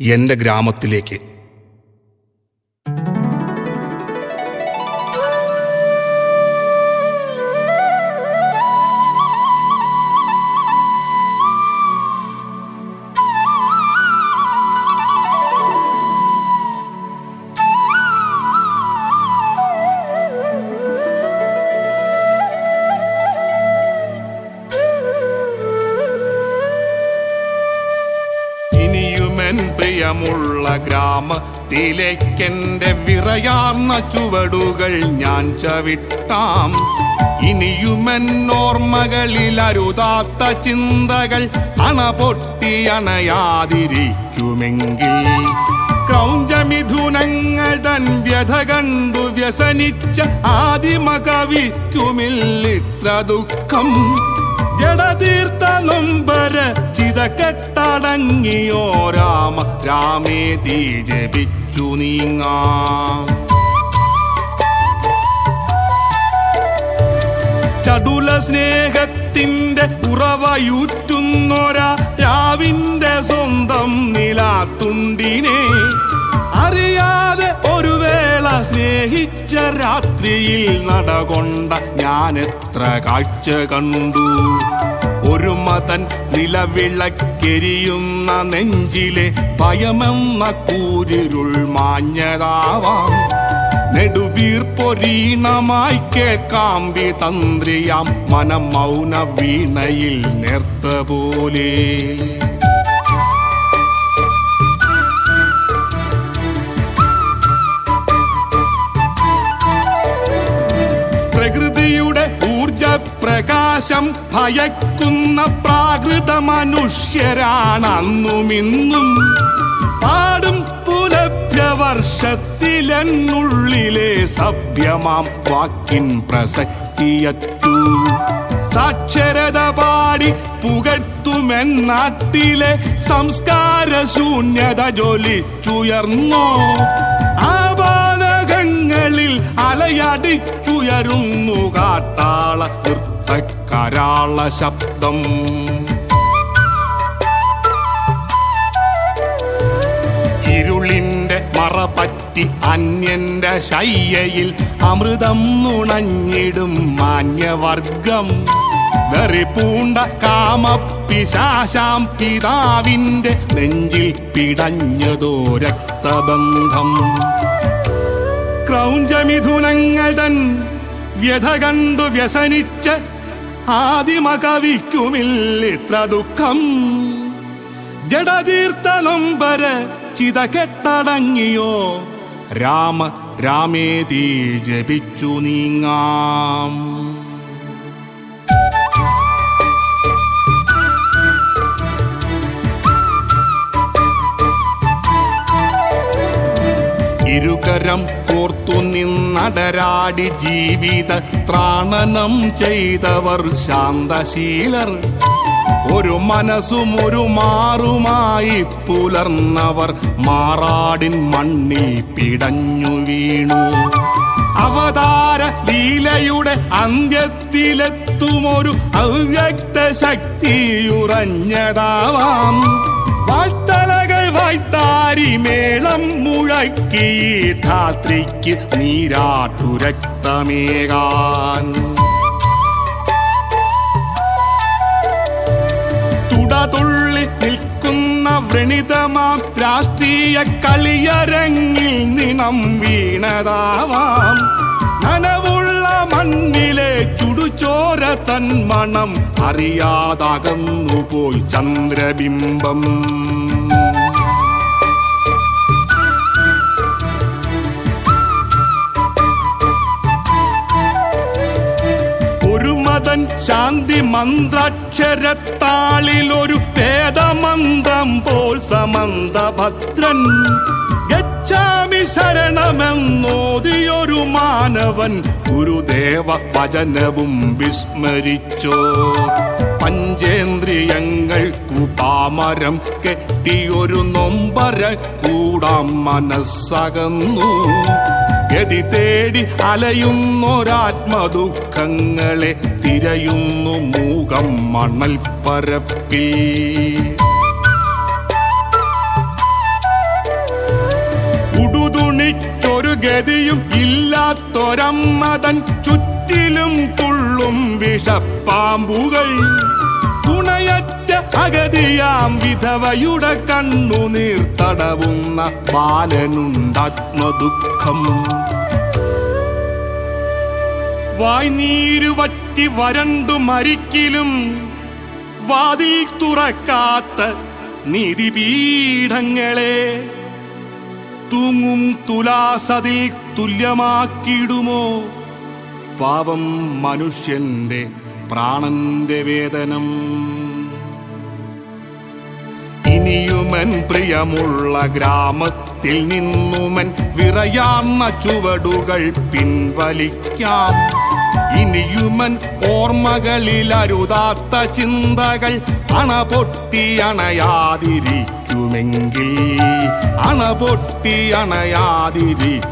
എന്റെ ഗ്രാമത്തിലേക്ക് ഇനിയുമെൻ ഗ്രാമത്തിലേക്കെന്റെ വിറയാർന്ന ചുവടുകൾ ഞാൻ ചവിട്ടാം. ഇനിയുമെന്നോർമ്മകളിൽ അരുതാത്ത ചിന്തകൾ അണ പൊട്ടി അണയാതിരിക്കുമെങ്കിൽ. ക്രൗഞ്ചമിഥുനങ്ങൾ തൻ വ്യഥ കണ്ടു വ്യസനിച്ച ആദിമ കവിക്കുമില്ലിത്ര ദുഃഖം. ജഡതീർത്ത നൊമ്പര ചിത കെട്ടടങ്ങിയോ രാമ രാമേ തീ ജപിച്ചു നീങ്ങാം. ചടുല സ്നേഹത്തിന്റെ ഉറവയൂറ്റുന്നൊരാ രാവിന്റെ സ്വന്തം നിലാത്തുണ്ടിനെ. അറിയാ സ്നേഹിച്ച രാത്രിയിൽ നടകൊണ്ട ഞാൻ എത്ര കാഴ്ച കണ്ടു. ഒരു മതൻ നിലവിളക്കെരിയുന്ന നെഞ്ചിലെ ഭയമെന്ന കൂരിരുൾ മാഞ്ഞതാവാം. നെടുവീർപ്പൊരീണമായി കേൾക്കാം തന്ത്രിയാം. മനം മൗന വീണയിൽ നേർത്ത പോലെ പ്രകാശം ഭയക്കുന്ന പ്രാകൃത മനുഷ്യരാണ് അന്നുമിന്നും പാടും പുലഭ്യ വർഷത്തിലെന്നുള്ളിലെ സഭ്യമാം വാക്കിൻ പ്രസക്തിയത്തു സാക്ഷരത പാടി പുകഴ്ത്തുമെന്നാട്ടിലെ സംസ്കാര ശൂന്യത ജോലിച്ചുയർന്നോ ആപാലകങ്ങളിൽ അലയടിച്ചുയരുന്നു കാട്ടാള നൃത്തക്കരാള ശബ്ദം. ഇരുളിന്റെ മറപറ്റി അന്യന്റെ ശയ്യയിൽ അമൃതം നുണഞ്ഞിടും മാന്യവർഗം. വെറിപൂണ്ട കാമപ്പിശാശാം പിതാവിന്റെ നെഞ്ചിൽ പിടഞ്ഞതോ രക്തബന്ധം. ക്രൗഞ്ചമിഥുനങ്ങൾ തൻ വ്യഥ കണ്ടു വ്യസനിച്ച് ആദിമ കവിക്കുമില്ലിത്ര ദുഃഖം. ജഡതീർത്ത നൊമ്പര ചിത കെട്ടടങ്ങിയോ? രാമ രാമേതി ജപിച്ചു നീങ്ങാം. ഇരുകരം കോർത്തു നിന്നടരാടി ജീവിത ത്രാണനം ചെയ്തവർ ശാന്തശീലർ. ഒരു മനസ്സും ഒരു മാറുമായി പുലർന്നവർ മാറാടിൻ മണ്ണിൽ പിടഞ്ഞു വീണു. അവതാര ലീലയുടെ അന്ത്യത്തിലെത്തുമൊരു അവ്യക്ത ശക്തിയുറഞ്ഞതാവാം വാഴ്ത്തലകൾ വായ്ത്താരി മേളം മുഴക്കി ധാത്രിക്ക് നീരാട്ടു രക്തമേകാൻ തുടതുള്ളി നിൽക്കുന്ന വ്രണിതമാം രാഷ്ട്രീയ കളിയരങ്ങിൽ നിണം വീണതാവാം. നനവുള്ള മണ്ണിലെ ചുടുചോര തൻ മണം അറിയാതകന്നുപോയി ചന്ദ്രബിംബം. മതൻ ശാന്തി മന്ത്രാക്ഷരത്താളിൽ ഒരു വേദമന്ത്രം പോൽ സമന്തഭദ്രൻ ഗച്ഛാമി ശരണമെന്നോതിയൊരു മാനവൻ ഗുരുദേവ വചനവും വിസ്മരിച്ചോ. പഞ്ചേന്ദ്രിയങ്ങൾക്കു പാമരം കെട്ടിയൊരു നൊമ്പര കൂടാം മനസ്സകന്നു. ഗതി തേടി അലയുന്നൊരാത്മദുഃഖങ്ങളെ തിരയുന്നു മൂകം മണൽ പരപ്പി ഉടുതുണിക്കൊരു ഗതിയും ഇല്ലാത്തൊരമ്മതൻ ചുറ്റിലും തുള്ളും വിഷപ്പാമ്പുകൾ. തുണയറ്റ അഗതിയാം വിധവയുടെ കണ്ണുനീർ തടവുന്ന ബാലനുണ്ടാത്മദുഃഖം. വായ്നീരു വറ്റി വരണ്ടു മരിക്കിലും വാതിൽ തുറക്കാത്ത നീതിപീഠങ്ങളെ തൂങ്ങും തുലാസതിൽ തുല്യമാക്കിയിടുമോ? പാപം മനുഷ്യന്റെ പ്രാണന്റെ വേദനം. ഇനിയുമൻ പ്രിയമുള്ള ഗ്രാമത്തിൽ നിന്നുമൻ വിറയാർന്ന ചുവടുകൾ പിൻവലിക്കാം. ഇനിയുമൻ ഓർമ്മകളിൽ അരുതാത്ത ചിന്തകൾ അണപൊട്ടി അണയാതിരിക്കുമെങ്കിൽ അണപൊട്ടി അണയാതിരിക്കുമെങ്കിൽ